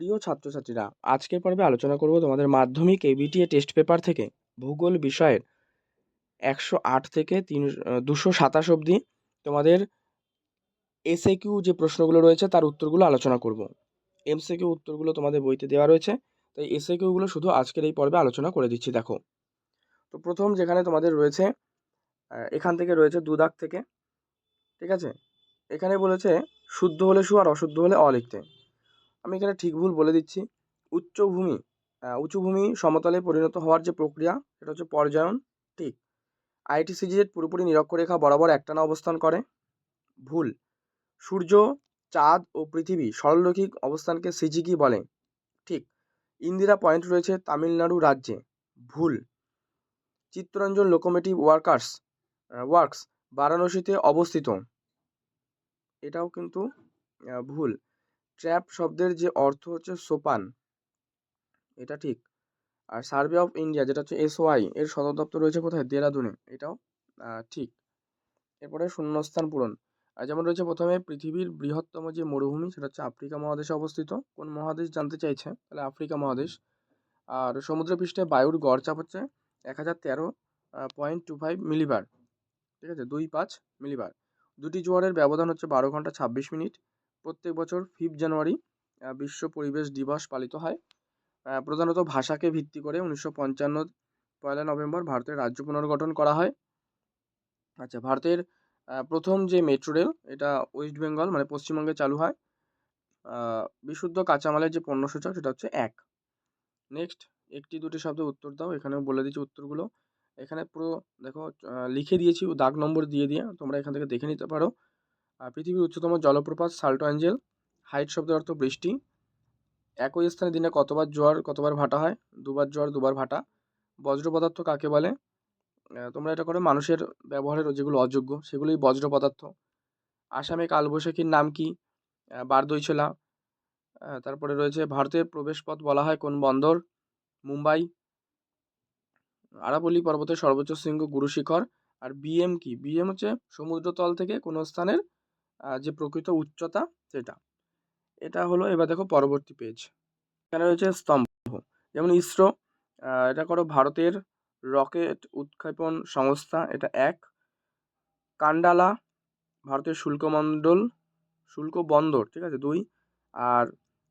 প্রিয় ছাত্রছাত্রীরা, আজকের পর্বে আলোচনা করব তোমাদের মাধ্যমিক এবিটিএ টেস্ট পেপার থেকে, ভূগোল বিষয়ের একশো আট থেকে তিন দুশো সাতাশ অবধি তোমাদের এসএ কিউ যে প্রশ্নগুলো রয়েছে তার উত্তরগুলো আলোচনা করব। এমসিকিউ উত্তরগুলো তোমাদের বইতে দেওয়া রয়েছে, তাই এসএ কিউগুলো শুধু আজকের এই পর্বে আলোচনা করে দিচ্ছি, দেখো। তো প্রথম যেখানে তোমাদের রয়েছে এখান থেকে রয়েছে দু দাগ থেকে, ঠিক আছে? এখানে বলেছে, শুদ্ধ হলে সু আর অশুদ্ধ হলে অ লিখতে। আমি এখানে ঠিক ভুল বলে দিচ্ছি। উচ্চভূমি আহ, উঁচু ভূমি সমতলে পরিণত হওয়ার যে প্রক্রিয়া সেটা হচ্ছে পর্যায়ন ঠিক? আইটিসিজেড পুরোপুরি নিরক্ষরেখা বরাবর একটানা অবস্থান করে। ভুল। সূর্য চাঁদ ও পৃথিবী সরলরৈখিক অবস্থানকে সিজিকি বলে ঠিক? ইন্দিরা পয়েন্ট রয়েছে তামিলনাড়ু রাজ্যে। ভুল। চিত্তরঞ্জন লোকোমেটিভ ওয়ার্কার্স ওয়ার্কস বারাণসীতে অবস্থিত। এটাও কিন্তু ভুল। ট্র্যাপ শব্দের যে অর্থ হচ্ছে সোপান, এটা ঠিক। আর সার্ভে অফ ইন্ডিয়া, যেটা হচ্ছে এসওআই এর সদর দপ্তর রয়েছে কোথায়? দেরাদুনে। এটাও ঠিক। এরপরে শূন্যস্থান পূরণ। আর যেমন রয়েছে প্রথমে, পৃথিবীর বৃহত্তম যে মরুভূমি, সেটা হচ্ছে আফ্রিকা মহাদেশে অবস্থিত। কোন মহাদেশ জানতে চাইছে? তাহলে আফ্রিকা মহাদেশ। আর সমুদ্রপৃষ্ঠে বায়ুর গড় চাপ হচ্ছে এক হাজার তেরো পয়েন্ট টু ফাইভ মিলিবার। ঠিক আছে? দুই পাঁচ মিলিবার। দুটি জোয়ারের ব্যবধান হচ্ছে বারো ঘণ্টা ছাব্বিশ মিনিট। প্রত্যেক বছর ফিফথ জানুয়ারি বিশ্ব পরিবেশ দিবস পালিত হয়। প্রধানত ভাষাকে ভিত্তি করে উনিশশো পঞ্চান্ন পয়লা নভেম্বর ভারতের রাজ্য পুনর্গঠন করা হয়। আচ্ছা ভারতের প্রথম যে মেট্রো রেল এটা ওয়েস্ট বেঙ্গল মানে পশ্চিমবঙ্গে চালু হয়। বিশুদ্ধ কাঁচামালের যে পণ্য সূচক সেটা হচ্ছে এক। নেক্সট একটি দুটি শব্দের উত্তর দাও, এখানেও বলে দিচ্ছি উত্তরগুলো। এখানে পুরো, দেখো লিখে দিয়েছি, দাগ নম্বর দিয়ে দিয়ে, তোমরা এখান থেকে দেখে নিতে পারো। পৃথিবীর উচ্চতম জলপ্রপাত সাল্টো অ্যাঞ্জেল। হাইট শব্দের অর্থ বৃষ্টি। একই স্থানে দিনে কতবার জোয়ার কতবার ভাটা হয়? দুবার জোয়ার দুবার ভাটা। বজ্র পদার্থ কাকে বলে? তোমরা এটা করো মানুষের ব্যবহারের যেগুলো অযোগ্য সেগুলোই বজ্র পদার্থ আসামে কালবৈশাখীর নাম কি? বারদৈছোলা। আহ, তারপরে রয়েছে ভারতের প্রবেশপথ বলা হয় কোন বন্দর? মুম্বাই। আরাবল্লী পর্বতের সর্বোচ্চ শৃঙ্গ গুরু শিখর আর বিএম কি? বিএম হচ্ছে সমুদ্রতল থেকে কোনো স্থানের যে প্রকৃত উচ্চতা, সেটা। এটা হলো, এবার দেখো পরবর্তী পেজ এখানে রয়েছে স্তম্ভ। যেমন ইসরো এটা করো ভারতের রকেট উৎক্ষেপণ সংস্থা, এটা এক। কান্ডালা, ভারতের শুল্কমণ্ডল শুল্ক বন্দর ঠিক আছে, দুই। আর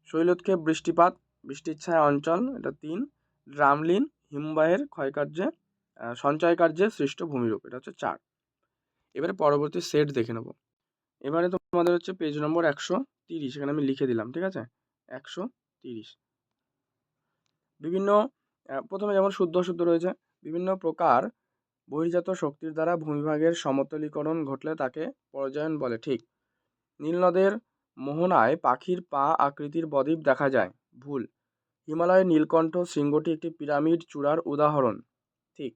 শৈলোৎক্ষেপ বৃষ্টিপাত বৃষ্টির ছায়া অঞ্চল, এটা তিন। ড্রামলিন, হিমবাহের ক্ষয়কার্যে সঞ্চয় কার্যে সৃষ্ট ভূমিরূপ, এটা হচ্ছে চার। এবারে পরবর্তী সেট দেখে নেব। এবারে তোমাদের হচ্ছে পেজ নম্বর একশো তিরিশ, এখানে আমি লিখে দিলাম, ঠিক আছে? একশো তিরিশ। বিভিন্ন প্রথমে যেমন শুদ্ধ অশুদ্ধ রয়েছে, বিভিন্ন প্রকার বহির্জাত শক্তির দ্বারা ভূমিভাগের সমতলীকরণ ঘটলে তাকে পর্যায়ন বলে, ঠিক। নীলনদের মোহনায় পাখির পা আকৃতির বদ্বীপ দেখা যায়, ভুল। হিমালয়ের নীলকণ্ঠ শৃঙ্গটি একটি পিরামিড চূড়ার উদাহরণ, ঠিক।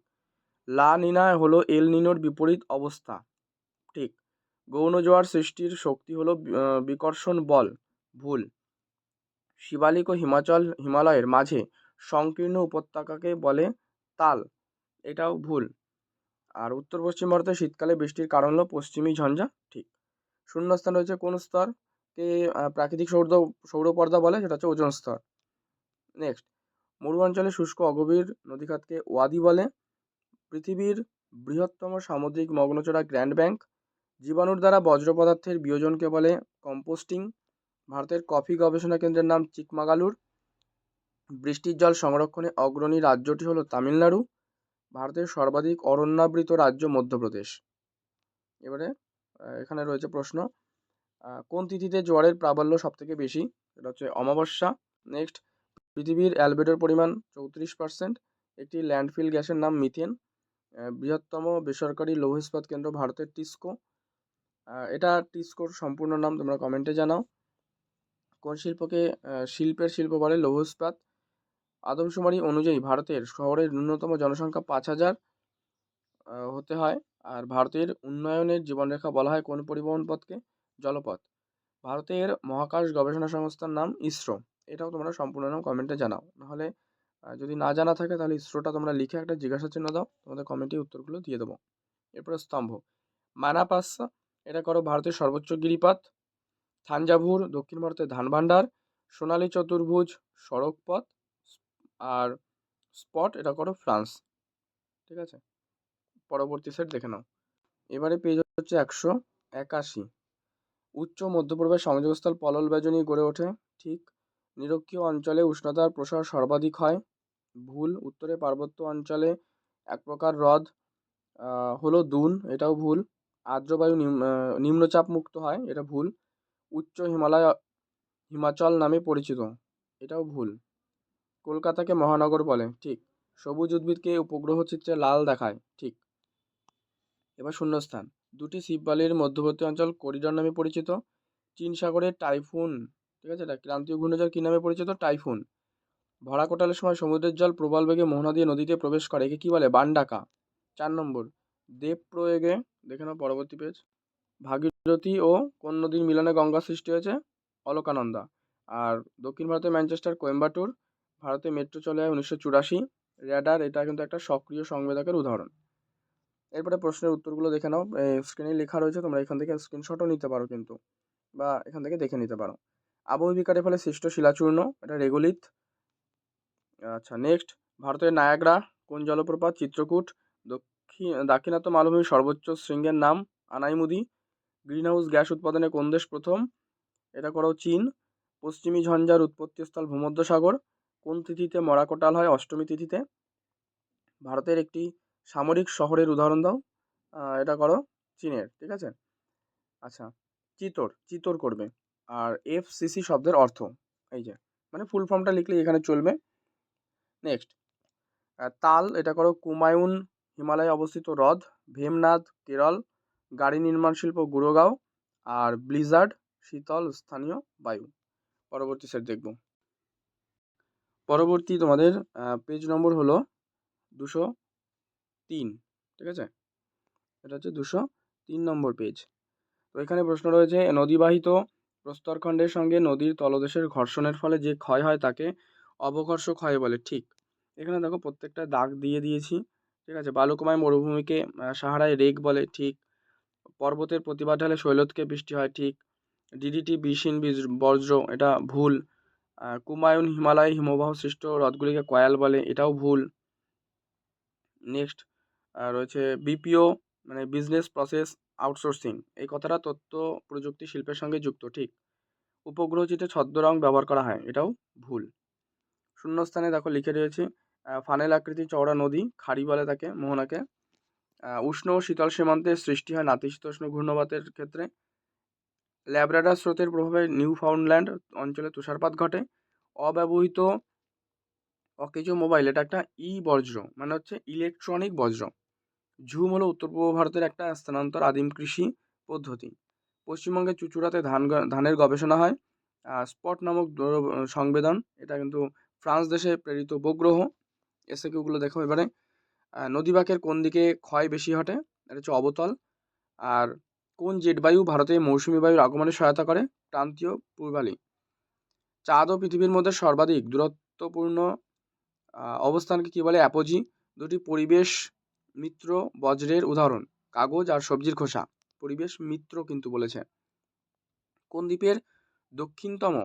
লা নিনায় হলো এল নিনোর বিপরীত অবস্থা গৌণ জোয়ার সৃষ্টির শক্তি হলো বিকর্ষণ বল, ভুল। শিবালিক ও হিমাচল হিমালয়ের মাঝে সংকীর্ণ উপত্যকাকে বলে তাল। এটাও ভুল। আর উত্তর পশ্চিম ভারতে শীতকালে বৃষ্টির কারণ হলো পশ্চিমী ঝঞ্ঝা, ঠিক। শূন্যস্থান রয়েছে কোন স্তরকে প্রাকৃতিক সৌর সৌরপর্দা বলে? সেটা হচ্ছে ওজন স্তর। নেক্সট মরু অঞ্চলে শুষ্ক অগভীর নদীখাতকে ওয়াদি বলে। পৃথিবীর বৃহত্তম সামুদ্রিক মগ্নচড়া গ্র্যান্ড ব্যাংক জীবাণুর দ্বারা বজ্র পদার্থের বিয়োজনকে বলে কম্পোস্টিং। ভারতের কফি গবেষণা কেন্দ্রের নাম চিকমাগালুর। বৃষ্টির জল সংরক্ষণে অগ্রণী রাজ্যটি হলো তামিলনাড়ু। ভারতের সর্বাধিক অরণ্যাবৃত রাজ্য মধ্যপ্রদেশ। এবারে এখানে রয়েছে প্রশ্ন কোন তিথিতে জোয়ারের প্রাবল্য সবথেকে বেশি? এটা হচ্ছে অমাবস্যা। নেক্সট, পৃথিবীর অ্যালবেডোর পরিমাণ চৌত্রিশ পার্সেন্ট। একটি ল্যান্ডফিল গ্যাসের নাম মিথেন। বৃহত্তম বেসরকারি লৌহ ইস্পাত কেন্দ্র ভারতের টিস্কো। এটা টিস্কোর সম্পূর্ণ নাম তোমরা কমেন্টে জানাও। কোন শিল্পকে শিল্পের শিল্প বলে লৌহস্পাত? আদমশুমারি অনুযায়ী ভারতের শহরের ন্যূনতম জনসংখ্যা পাঁচ হাজার হতে হয়। আর ভারতের উন্নয়নের জীবনরেখা বলা হয় কোন পরিবহন পথকে? জলপথ। ভারতের মহাকাশ গবেষণা সংস্থার নাম ইসরো। এটাও তোমরা সম্পূর্ণ নাম কমেন্টে জানাও। নাহলে যদি না জানা থাকে তাহলে ইসরোটা তোমরা লিখে একটা জিজ্ঞাসা চিহ্ন দাও। তোমাদের কমেন্টে উত্তরগুলো দিয়ে দেবো। এরপরে স্তম্ভ। মানাপাসা এটা করো ভারতের সর্বোচ্চ গিরিপথ, থাঞ্জাভুর দক্ষিণ ভারতের ধান ভান্ডার সোনালী চতুর্ভুজ সড়কপথ, আর স্পট এটা করো ফ্রান্স, ঠিক আছে? পরবর্তী সেট দেখে নাও। এবারে পেজ হচ্ছে একশো একাশি। উচ্চ মধ্যপূর্বের সংযোগস্থল পলল বেজনী গড়ে ওঠে, ঠিক। নিরক্ষীয় অঞ্চলে উষ্ণতার প্রসার সর্বাধিক হয়, ভুল। উত্তরে পার্বত্য অঞ্চলে এক প্রকার হ্রদ হলো দুন, এটাও ভুল। আর্দ্রবায়ু নিম্নচাপ মুক্ত হয়, এটা ভুল। উচ্চ হিমালয়, হিমাচল নামে পরিচিত, এটাও ভুল। কলকাতাকে মহানগর বলে, ঠিক। সবুজ উদ্ভিদকে উপগ্রহ চিত্রে লাল দেখায়, ঠিক। এবার শূন্যস্থান, দুটি শিববালির মধ্যবর্তী অঞ্চল করিডর নামে পরিচিত, চীন সাগরের টাইফুন, ঠিক আছে, এটা ক্রান্তীয় ঘূর্ণিঝড় কী নামে পরিচিত? টাইফুন। ভরা কোটালের সময় সমুদ্রের জল প্রবল বেগে মোহনা দিয়ে নদীতে প্রবেশ করে, একে কী বলে? বানডাকা। চার নম্বর দেব প্রয়োগে দেখে নাও পরবর্তী পেজ ভাগীরথী ও কোন নদীর মিলনে গঙ্গা সৃষ্টি হয়েছে অলকানন্দা। আর দক্ষিণ ভারতের ম্যানচেস্টার, কোয়েম্বাটুর ভারতে মেট্রো চলে উনিশশো চুরাশি। র্যাডার এটা কিন্তু একটা সক্রিয় সংবেদকের উদাহরণ। এরপরে প্রশ্নের উত্তরগুলো দেখে নাও। স্ক্রিনে লেখা রয়েছে, তোমরা এখান থেকে স্ক্রিনশটও নিতে পারো কিন্তু, বা এখান থেকে দেখে নিতে পারো। আবহ বিকারের ফলে সৃষ্ট শিলাচূর্ণ, এটা রেগুলিত আচ্ছা নেক্সট ভারতের নায়াগ্রা, কোন জলপ্রপাত, চিত্রকূট দক্ষিণ দাক্ষিণাত্য মালভূমির সর্বোচ্চ শৃঙ্গের নাম আনাইমুদি। গ্রিন হাউস গ্যাস উৎপাদনে কোন দেশ প্রথম? এটা করো চীন। পশ্চিমী ঝঞ্ঝার উৎপত্তিস্থল ভূমধ্যসাগর। কোন তিথিতে মরাকোটাল হয় অষ্টমী তিথিতে? ভারতের একটি সামরিক শহরের উদাহরণ দাও। এটা করো চীনের, ঠিক আছে? আচ্ছা চিতর চিতর করবে। আর এফ সিসি শব্দের অর্থ, এই যে মানে ফুল ফর্মটা লিখলে এখানে চলবে। নেক্সট তাল, এটা করো কুমায়ুন হিমালয়ে অবস্থিত হ্রদ, ভীমনাথ, কেরল, গাড়ি নির্মাণ শিল্প গুরগাঁও আর ব্লিজার্ড, শীতল স্থানীয় বায়ু। পরবর্তী সেট দেখব। পরবর্তী তোমাদের পেজ নম্বর হলো দুশো তিন, ঠিক আছে? এটা হচ্ছে দুশো তিন নম্বর পেজ তো এখানে প্রশ্ন রয়েছে, নদীবাহিত প্রস্তরখণ্ডের সঙ্গে নদীর তলদেশের ঘর্ষণের ফলে যে ক্ষয় হয় তাকে অবঘর্ষ ক্ষয় বলে। ঠিক। এখানে দেখো প্রত্যেকটা দাগ দিয়ে দিয়েছি। ঠিক আছে? বালুকময় মরুভূমিকে সাহারায় রেগ বলে, ঠিক। পর্বতের প্রতিবাদ ঢালে শৈলতকে বৃষ্টি হয়, ঠিক। ডিডিটি বিষহীন বীজ বজ্র এটা ভুল। কুমায়ুন, হিমালয়, হিমবাহ সৃষ্ট হ্রদগুলিকে কয়াল বলে, এটাও ভুল। নেক্সট রয়েছে বিপিও মানে বিজনেস প্রসেস আউটসোর্সিং। এই কথাটা তথ্য প্রযুক্তি শিল্পের সঙ্গে যুক্ত, ঠিক। উপগ্রহ চিত্রে ছদ্ম রং ব্যবহার করা হয়, এটাও ভুল। শূন্যস্থানে দেখো লিখে রয়েছে ফানেল আকৃতির চওড়া নদী, খাড়ি বলে তাকে, মোহনাকে। উষ্ণ ও শীতল সীমান্তে সৃষ্টি হয় নাতিশীতোষ্ণ ঘূর্ণবাতের ক্ষেত্রে। ল্যাব্রাডার স্রোতের প্রভাবে নিউ ফাউন্ডল্যান্ড অঞ্চলে তুষারপাত ঘটে। অব্যবহৃত অকেজো মোবাইল, এটা একটা ই বজ্র মানে হচ্ছে ইলেকট্রনিক বজ্র ঝুম হলো উত্তর পূর্ব ভারতের একটা স্থানান্তর আদিম কৃষি পদ্ধতি। পশ্চিমবঙ্গের চুচুড়াতে ধান ধানের গবেষণা হয়। স্পট নামক সংবেদন, এটা কিন্তু ফ্রান্স দেশে প্রেরিত উপগ্রহ। এসে কেউগুলো দেখো এবারে। নদীবাঁকের কোন দিকে ক্ষয় বেশি ঘটে? এটা হচ্ছে অবতল। আর কোন জেট বায়ু ভারতে মৌসুমি বায়ুর আগমনে সহায়তা করে? ক্রান্তীয় পূর্বালি। চাঁদ ও পৃথিবীর মধ্যে সর্বাধিক দূরত্বপূর্ণ অবস্থানকে কী বলে? অ্যাপোজি। দুটি পরিবেশ মিত্র বজ্রের উদাহরণ। কাগজ আর সবজির খোসা। পরিবেশ মিত্র কিন্তু বলেছে। কোন দ্বীপের দক্ষিণতম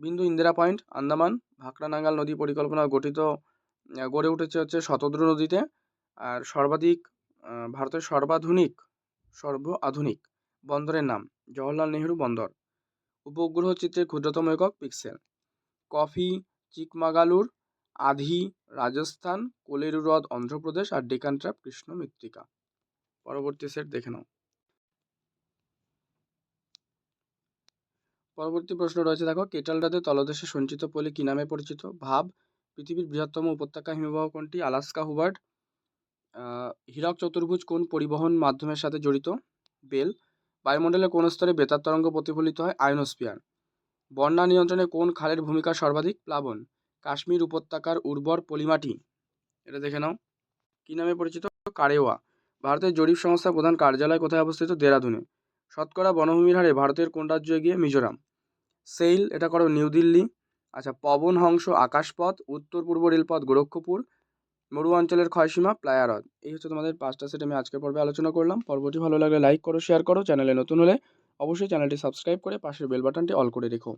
বিন্দু ইন্দিরা পয়েন্ট? আন্দামান ভাকরা নাঙ্গাল নদী পরিকল্পনা গঠিত গড়ে উঠেছে হচ্ছে শতদ্রু নদীতে। আর সর্বাধিক ভারতের সর্বাধুনিক সর্ব আধুনিক বন্দরের নাম জওহরলাল নেহরু বন্দর। উপগ্রহ চিত্রের ক্ষুদ্রতম একক পিক্সেল। কফি, চিকমাগালুর, আধি, রাজস্থান, কোলেরু হ্রদ, অন্ধ্রপ্রদেশ আর ডেকান কৃষ্ণ মৃত্তিকা। পরবর্তী সেট দেখে নাও। পরবর্তী প্রশ্ন রয়েছে, দেখো কেটাল হ্রদের তলদেশে সঞ্চিত পলি কী নামে পরিচিত? ভাব পৃথিবীর বৃহত্তম উপত্যকা হিমবাহ কোনটি? আলাস্কা হুবার্ড হীরক চতুর্ভুজ কোন পরিবহন মাধ্যমের সাথে জড়িত? বেল। বায়ুমণ্ডলে কোন স্তরে বেতার তরঙ্গ প্রতিফলিত হয়? আয়নোস্পিয়ার বন্যা নিয়ন্ত্রণে কোন খালের ভূমিকা সর্বাধিক? প্লাবন। কাশ্মীর উপত্যকার উর্বর পলিমাটি। এটা দেখে নাও। কী নামে পরিচিত? কারেওয়া। ভারতের জরিপ সংস্থার প্রধান কার্যালয় কোথায় অবস্থিত? দেরাদুনে। শতকরা বনভূমির হারে ভারতের কোন রাজ্যে গিয়ে মিজোরাম। সেইল, এটা করো, নিউ দিল্লি। আচ্ছা পবন হংস আকাশপথ, উত্তর পূর্ব রেলপথ গোরক্ষপুর, মরু অঞ্চলের ক্ষয়সীমা প্লায়ারদ। এই হচ্ছে তোমাদের পাঁচটা সেট আমি আজকের পর্বে আলোচনা করলাম। পর্বটি ভালো লাগলে লাইক করো শেয়ার করো, চ্যানেলে নতুন হলে অবশ্যই চ্যানেলটি সাবস্ক্রাইব করে পাশের বেল বাটনটি অল করে রেখো।